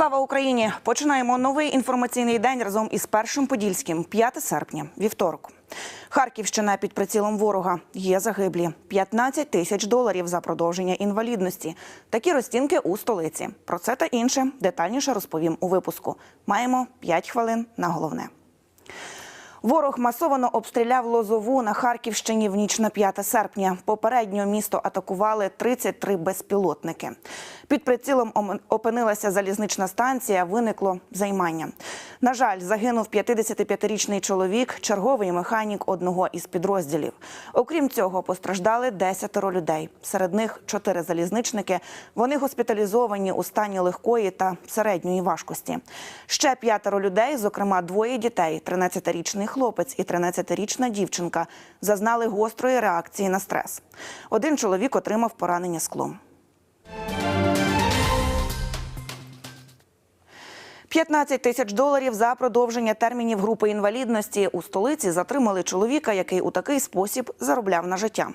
Слава Україні! Починаємо новий інформаційний день разом із першим подільським. 5 серпня, вівторок. Харківщина під прицілом ворога. Є загиблі. 15 тисяч доларів за продовження інвалідності. Такі розцінки у столиці. Про це та інше детальніше розповім у випуску. Маємо 5 хвилин на головне. Ворог масовано обстріляв Лозову на Харківщині в ніч на 5 серпня. Попередньо місто атакували 33 безпілотники. Під прицілом опинилася залізнична станція. Виникло займання. На жаль, загинув 55-річний чоловік, черговий механік одного із підрозділів. Окрім цього, постраждали 10 людей. Серед них 4 залізничники. Вони госпіталізовані у стані легкої та середньої важкості. Ще п'ятеро людей, зокрема двоє дітей, 13-річний хлопець і 13-річна дівчинка, зазнали гострої реакції на стрес. Один чоловік отримав поранення склом. 15 тисяч доларів за продовження термінів групи інвалідності у столиці затримали чоловіка, який у такий спосіб заробляв на життя.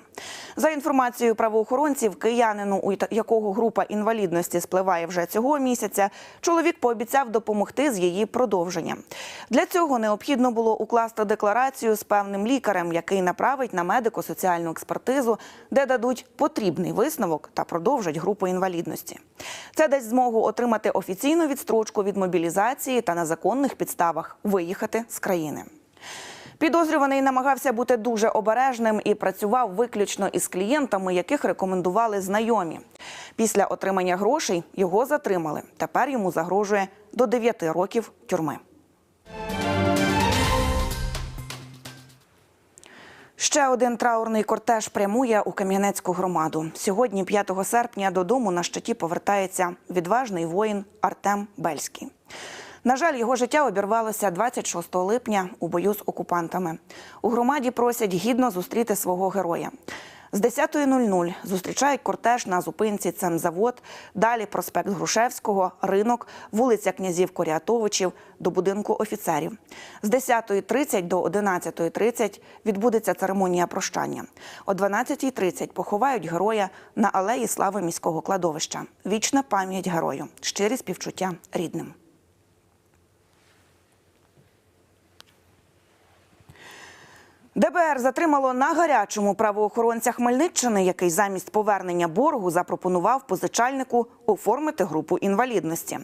За інформацією правоохоронців, киянину, у якого група інвалідності спливає вже цього місяця, чоловік пообіцяв допомогти з її продовженням. Для цього необхідно було укласти декларацію з певним лікарем, який направить на медико-соціальну експертизу, де дадуть потрібний висновок та продовжать групу інвалідності. Це дасть змогу отримати офіційну відстрочку від мобілізації та на законних підставах виїхати з країни. Підозрюваний намагався бути дуже обережним і працював виключно із клієнтами, яких рекомендували знайомі. Після отримання грошей його затримали. Тепер йому загрожує до 9 років тюрми. Ще один траурний кортеж прямує у Кам'янецьку громаду. Сьогодні, 5 серпня, додому на щиті повертається відважний воїн Артем Бельський. На жаль, його життя обірвалося 26 липня у бою з окупантами. У громаді просять гідно зустріти свого героя. З 10.00 зустрічають кортеж на зупинці Цемзавод, далі проспект Грушевського, ринок, вулиця князів Коріатовичів до будинку офіцерів. З 10.30 до 11.30 відбудеться церемонія прощання. О 12.30 поховають героя на алеї слави міського кладовища. Вічна пам'ять герою, щирі співчуття рідним. ДБР затримало на гарячому правоохоронця Хмельниччини, який замість повернення боргу запропонував позичальнику оформити групу інвалідності.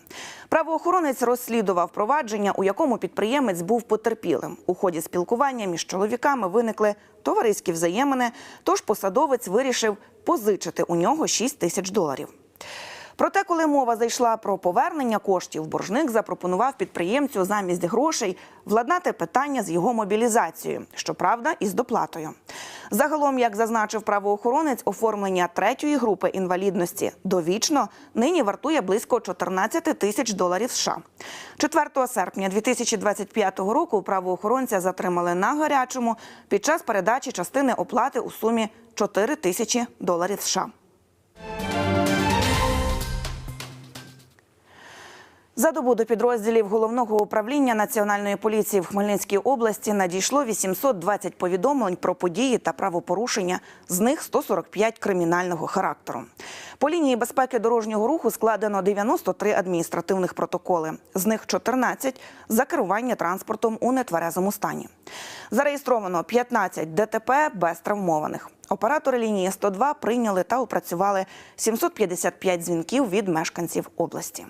Правоохоронець розслідував провадження, у якому підприємець був потерпілим. У ході спілкування між чоловіками виникли товариські взаємини. Тож посадовець вирішив позичити у нього 6 тисяч доларів. Проте, коли мова зайшла про повернення коштів, боржник запропонував підприємцю замість грошей владнати питання з його мобілізацією, щоправда, із доплатою. Загалом, як зазначив правоохоронець, оформлення третьої групи інвалідності довічно нині вартує близько 14 тисяч доларів США. 4 серпня 2025 року правоохоронця затримали на гарячому під час передачі частини оплати у сумі 4 тисячі доларів США. За добу до підрозділів головного управління національної поліції в Хмельницькій області надійшло 820 повідомлень про події та правопорушення. З них 145 кримінального характеру. По лінії безпеки дорожнього руху складено 93 адміністративних протоколи. З них 14 за керування транспортом у нетверезому стані. Зареєстровано 15 ДТП без травмованих. Оператори лінії 102 прийняли та опрацювали 755 дзвінків від мешканців області.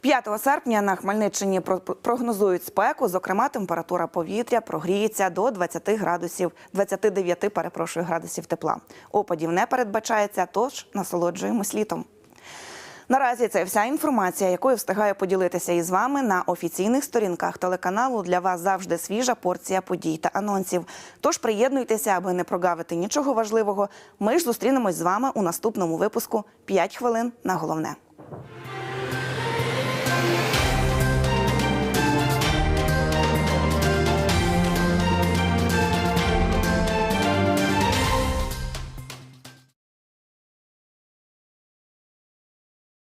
5 серпня на Хмельниччині про- прогнозують спеку. Зокрема, температура повітря прогріється до 20 градусів, 29, перепрошую, градусів тепла. Опадів не передбачається, тож насолоджуємось літом. Наразі це вся інформація, якою встигаю поділитися із вами на офіційних сторінках телеканалу. Для вас завжди свіжа порція подій та анонсів. Тож приєднуйтеся, аби не прогавити нічого важливого. Ми ж зустрінемось з вами у наступному випуску «5 хвилин на головне.